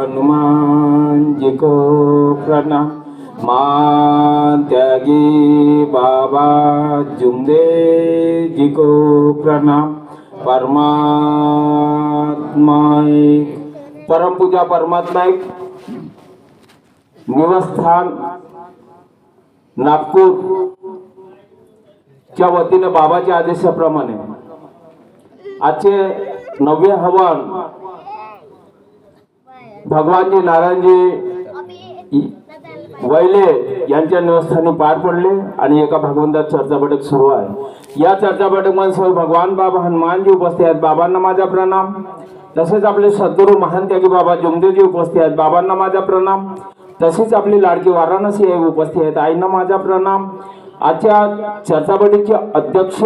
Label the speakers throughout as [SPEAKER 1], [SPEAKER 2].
[SPEAKER 1] हनुमान जी को प्रणाम। मान त्यागी बाबा जुमदे जी को प्रणाम। परमात्मा परम परमपूजा परमात्मा निवासस्थान नागपूरच्या नागपूर च्या वतीने बाबाच्या आदेशाप्रमाणे. आजचे नव्या हवन भगवानजी नारायणजी वैले यांच्या निवासस्थानी पार पडले आणि एका भगवंतात चर्चा बैठक सुरू आहे. या चर्चा बैठकमध्ये भगवान बाबा हनुमानजी उपस्थित आहेत बाबांना माझा प्रणाम. तसेच आपले सद्गुरू महान त्यागी बाबा जुमदेवजी उपस्थित आहेत बाबांना माझा प्रणाम. तसेच आपली लाडकी वाराणसी आई उपस्थित आहेत आईंना माझा प्रणाम. आजच्या चर्चा बैठकीचे अध्यक्ष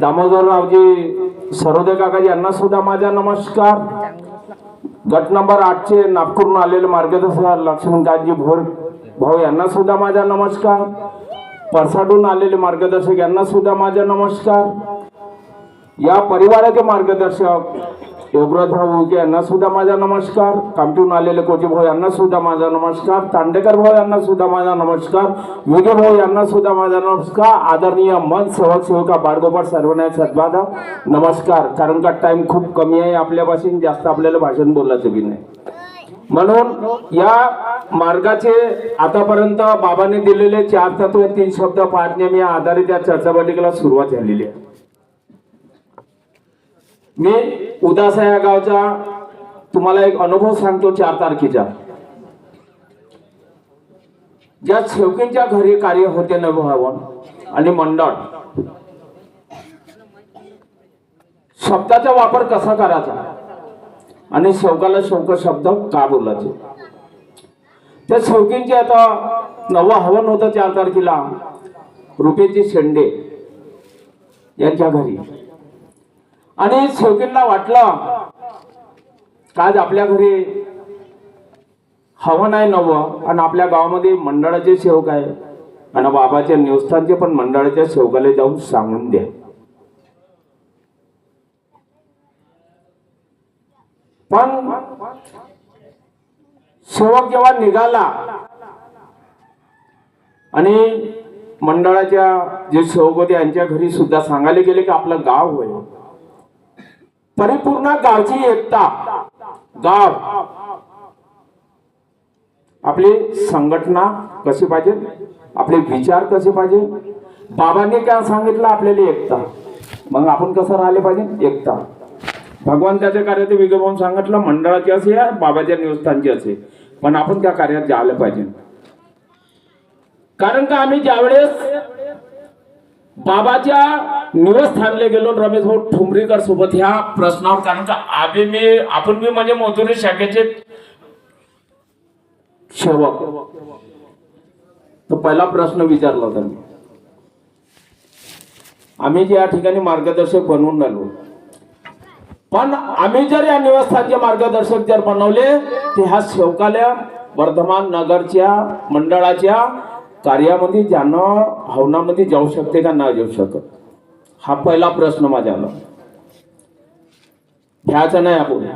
[SPEAKER 1] दामोदररावजी सरोदे काका यांना सुद्धा माझा नमस्कार. गट नंबर आठचे नागपूरहून आलेले मार्गदर्शक लक्ष्मणकांतजी भोर भाऊ यांना सुद्धा माझा नमस्कार. परसाडून आलेले मार्गदर्शक यांना सुद्धा माझा नमस्कार. या परिवाराचे मार्गदर्शक योगराजभाऊ उके यांना सुद्धा माझा नमस्कार. कामठून आलेले कोची भाऊ यांना सुद्धा माझा नमस्कार. तांडेकर भाऊ यांना सुद्धा माझा नमस्कार. विगे भाऊ यांना सुद्धा माझा नमस्कार. आदरणीय मन सेवक सेविका बाळगोपाळ सर्वनायक सद्भादा नमस्कार. कारण का टाइम खूप कमी आहे आपल्यापासून जास्त आपल्याला भाषण बोलायचं बी नाही. म्हणून या मार्गाचे आतापर्यंत बाबांनी दिलेले चार तत्व तीन शब्द पाच नेहमी या आधारित या चर्चा बैठकीला सुरुवात झालेली आहे. मी उदासा या गावचा तुम्हाला एक अनुभव सांगतो चार तारखेचा. ज्या शेवकींच्या घरी कार्य होते नवभवन आणि मंडळ. शब्दाचा वापर कसा करायचा? आणि शेवकाला शौक शब्द का बोलायचे? त्या शेवकींचे आता नवं हवन होतं चार तारखेला. रुपेची शेंडे यांच्या घरी. आणि शेवकींना वाटलं आज आपल्या घरी हवन आहे नवं आणि आपल्या गावामध्ये मंडळाचे सेवक आहे. आणि बाबाच्या निवस्थानचे पण मंडळाच्या सेवकाला जाऊन सांगून द्या. पण सेवक जेव्हा निघाला आणि मंडळाच्या जे सेवक होते यांच्या घरी सुद्धा सांगायला गेले की आपलं गाव होय. परिपूर्ण गावची एकता. गाव. आपली संघटना कशी पाहिजे? आपले विचार कसे पाहिजे? बाबांनी काय सांगितलं? आपल्याला एकता. मग आपण कसं राहिले पाहिजे? एकता. भगवान त्याच्या कार्यात वेगळं सांगितलं मंडळाची असे या बाबाच्या निवस्थानची असे. पण आपण त्या कार्यात जायला पाहिजे. कारण का आम्ही ज्यावेळेस बाबाच्या निवस्थानले गेलो रमेश भाऊ ठुमरीकर सोबत ह्या प्रश्नावर. कारण का आम्ही मी आपण मी म्हणजे मजुरी शाखेचे सेवक. तर पहिला प्रश्न विचारला होता मी. आम्ही जे या ठिकाणी मार्गदर्शक बनवून राहिलो. पण आम्ही जर या निवासस्थानचे मार्गदर्शक जर बनवले ते ह्या सेवकाल्या वर्धमान नगरच्या मंडळाच्या कार्यामध्ये ज्यानं हवनामध्ये जाऊ शकते का नाही जाऊ शकत? हा पहिला प्रश्न माझ्या आला घ्यायचा नाही आपण.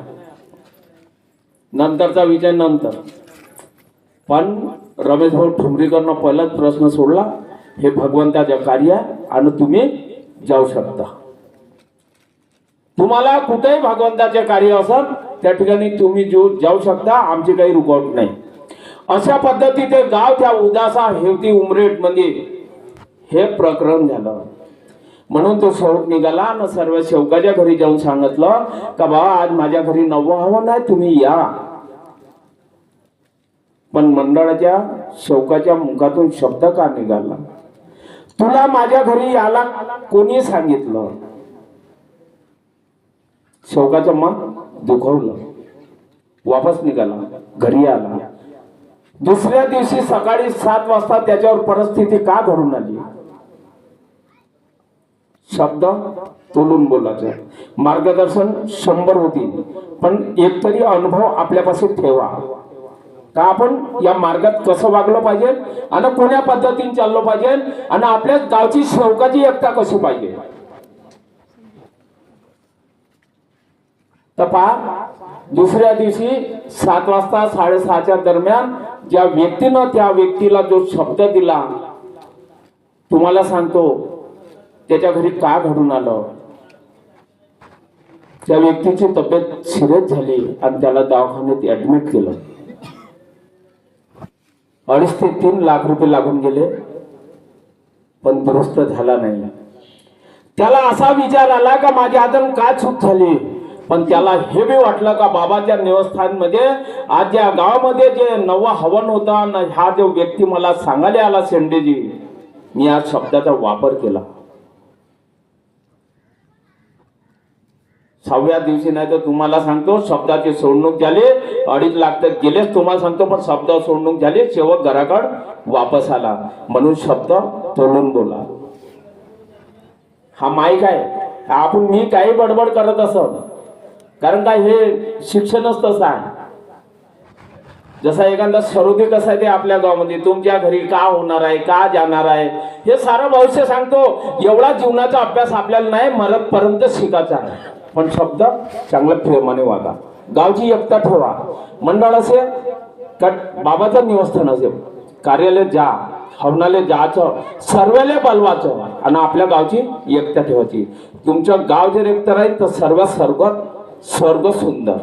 [SPEAKER 1] नंतरचा विजय नंतर. पण रमेश भाऊ ठुमरीकरनं पहिलाच प्रश्न सोडला हे भगवंताचं कार्य आणि तुम्ही जाऊ शकता. तुम्हाला कुठेही भगवंताचे कार्य असत त्या ठिकाणी तुम्ही जो जाऊ शकता आमची काही रुकावट नाही. अशा पद्धतीचे गाव त्या उदासा हेवती उमरेटमध्ये हे प्रकरण झालं. म्हणून तो सेवक निघाला आणि सर्व शेवकाच्या घरी जाऊन सांगितलं का बा आज माझ्या घरी नवं हवं नाही तुम्ही या. पण मंडळाच्या शौकाच्या मुखातून शब्द का निघाला? तुला माझ्या घरी याला कोणी सांगितलं? शौकाचं मन दुखवलं. वापस निघाला घरी आला. दुसऱ्या दिवशी सकाळी सात वाजता त्याच्यावर परिस्थिती का घडून आली? शब्द तोलून बोलायचं. मार्गदर्शन शंभर होती. पण एक तरी अनुभव आपल्यापासून ठेवा. का आपण या मार्गात कसं वागलं पाहिजे? आणि कोण्या पद्धतीने चाललं पाहिजे? आणि आपल्या गावची शौकाची एकता कशी पाहिजे? तर पहा दुसऱ्या दिवशी सात वाजता साडेसहाच्या दरम्यान ज्या व्यक्तीनं त्या व्यक्तीला जो शब्द दिला तुम्हाला सांगतो त्याच्या घरी का घडून आलं? त्या व्यक्तीची तब्येत सिरियस झाली आणि त्याला दवाखान्यात ऍडमिट केलं. अडीच ते तीन लाख रुपये लागून गेले पण दुरुस्त झाला नाही. त्याला असा विचार आला का माझी आदम का चूक झाली? पण त्याला हे बी वाटलं का बाबाच्या निवस्थानमध्ये आज या गावामध्ये जे नवा हवन होता ह्या हा जो व्यक्ती मला सांगायला आला शेंडेजी मी या शब्दाचा वापर केला. सहाव्या दिवशी नाही तर तुम्हाला सांगतो शब्दाची सोडणूक झाली अडीच लाख तर गेलेच तुम्हाला सांगतो पण शब्द सोडणूक झाली शेवट घराकड वापस आला. म्हणून शब्द तोडून बोला. हा माईक आहे. आपण मी काही बडबड करत असत. कारण काय हे शिक्षणच तसं आहे. जसा एखादा सरोदे कसा आहे ते आपल्या गावामध्ये तुमच्या घरी का होणार आहे का जाणार आहे हे सारं भविष्य सांगतो. एवढा जीवनाचा अभ्यास आपल्याला नाही मरतपर्यंत शिकायचा पण शब्द चांगल्या प्रेमाने वागा. गावची एकता ठेवा. मंडळ असेल का बाबाचं निवस्थान असेल कार्यालय जा हवनाले जायचं सर्वेले बलवायचं आणि आपल्या गावची एकता ठेवायची. तुमचं गाव जर एकतर आहे तर सर्व सर्वात स्वर्ग सुंदर.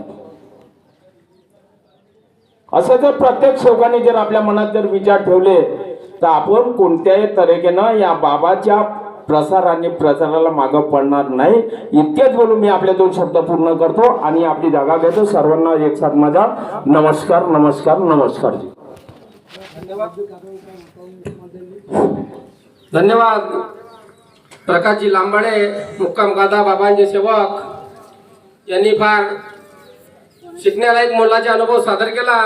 [SPEAKER 1] असं जर प्रत्येक शोकाने जर आपल्या मनात जर विचार ठेवले तर आपण कोणत्याही तऱ्हेनं या बाबाच्या प्रसार आणि प्रचाराला मागं पडणार नाही. इतकेच बोलून मी आपले दोन शब्द पूर्ण करतो आणि आपली जागा घेतो. सर्वांना एक साथ माझा नमस्कार नमस्कार नमस्कार जी.
[SPEAKER 2] धन्यवाद. प्रकाशजी लांबाडे मुक्काम गादा बाबांचे सेवक. यांनी फार शिकण्यालायक मोलाचा अनुभव सादर केला.